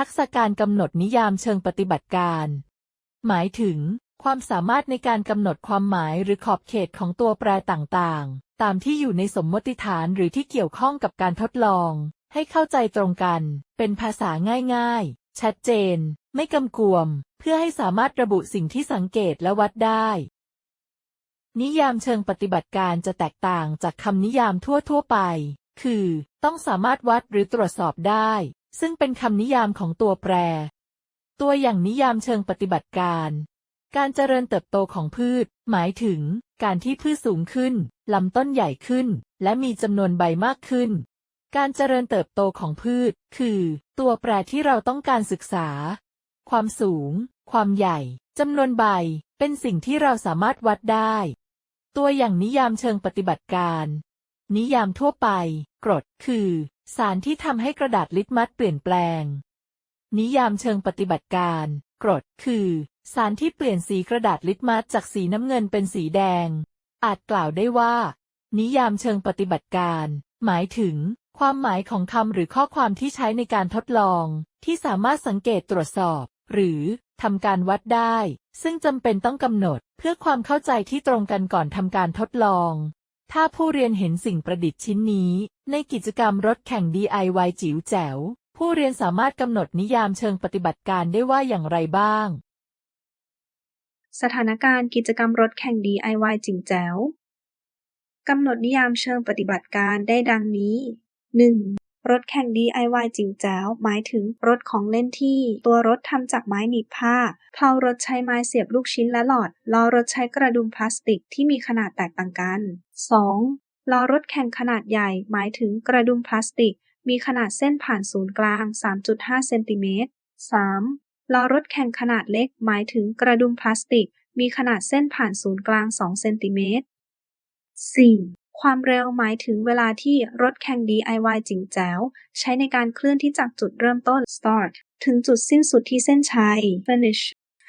ทักษะการกำหนดนิยามเชิงปฏิบัติการ หมายถึง ความสามารถในการกำหนดความหมายหรือขอบเขตของตัวแปรต่างๆ ตามที่อยู่ในสมมติฐานหรือที่เกี่ยวข้องกับการทดลอง ให้เข้าใจตรงกัน เป็นภาษาง่ายๆ ชัดเจน ไม่กำกวม เพื่อให้สามารถระบุสิ่งที่สังเกตและวัดได้ นิยามเชิงปฏิบัติการจะแตกต่างจากคำนิยามทั่วๆไป คือ ต้องสามารถวัดหรือตรวจสอบได้ ซึ่งเป็นคำนิยามของตัวแปร ตัวอย่างนิยามเชิงปฏิบัติการ การเจริญเติบโตของพืช หมายถึง การที่พืชสูงขึ้นลำต้นใหญ่ขึ้น และมีจำนวนใบมากขึ้น การเจริญเติบโตของพืช คือ ตัวแปรที่เราต้องการศึกษา ความสูง ความใหญ่จำนวนใบ เป็นสิ่งที่เราสามารถวัดได้ ตัวอย่างนิยามเชิงปฏิบัติการ นิยามทั่วไป กรด คือ สารที่ทำให้กระดาษลิตมัสเปลี่ยนแปลง นิยามเชิงปฏิบัติการ กรด คือ สารที่เปลี่ยนสีกระดาษลิตมัสจากสีน้ำเงินเป็นสีแดง อาจกล่าวได้ว่า นิยามเชิงปฏิบัติการ หมายถึง ความหมายของคำหรือข้อความที่ใช้ในการทดลอง ที่สามารถสังเกตตรวจสอบ หรือทำการวัดได้ ซึ่งจำเป็นต้องกำหนดเพื่อความเข้าใจที่ตรงกันก่อนทำการทดลอง ถ้าผู้เรียนเห็นสิ่งประดิษฐ์ชิ้นนี้ ในกิจกรรมรถแข่ง DIY จิ๋วแจ๋ว ผู้เรียนสามารถกำหนดนิยามเชิงปฏิบัติการได้ว่าอย่างไรบ้าง สถานการณ์กิจกรรมรถแข่ง DIY จิ๋วแจ๋วกำหนดนิยามเชิงปฏิบัติการได้ดังนี้ 1. รถแข่ง DIY จิ๋วแจ๋วหมายถึงรถของเล่นที่ ตัวรถทำจากไม้หนีบผ้าเพลารถใช้ไม้เสียบลูกชิ้นและหลอดล้อรถใช้กระดุมพลาสติกที่มีขนาดแตกต่างกัน 2. ล้อรถแข่งขนาดใหญ่ หมายถึงกระดุมพลาสติก มีขนาดเส้นผ่านศูนย์กลาง 3.5 เซนติเมตร 3. ล้อรถแข่งขนาดเล็ก หมายถึงกระดุมพลาสติก มีขนาดเส้นผ่านศูนย์กลาง 2 เซนติเมตร 4. ความเร็วหมายถึงเวลาที่รถแข่ง DIY จิ๋วแจ๋ว ใช้ในการเคลื่อนที่จากจุดเริ่มต้น start ถึงจุดสิ้นสุดที่เส้นชัย finish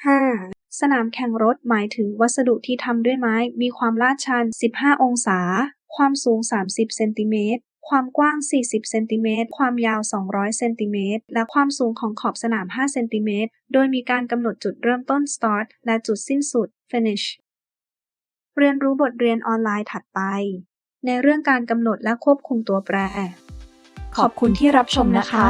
5. สนามแข่งรถหมายถึงวัสดุที่ทำด้วยไม้ มีความลาดชัน 15 องศา ความสูง 30 เซนติเมตร ความกว้าง 40 เซนติเมตร ความยาว 200 เซนติเมตร และความสูงของขอบสนาม 5 เซนติเมตร โดยมีการกำหนดจุดเริ่มต้น start และจุดสิ้นสุด finish เรียนรู้บทเรียนออนไลน์ถัดไป ในเรื่องการกำหนดและควบคุมตัวแปร ขอบคุณที่รับชมนะคะ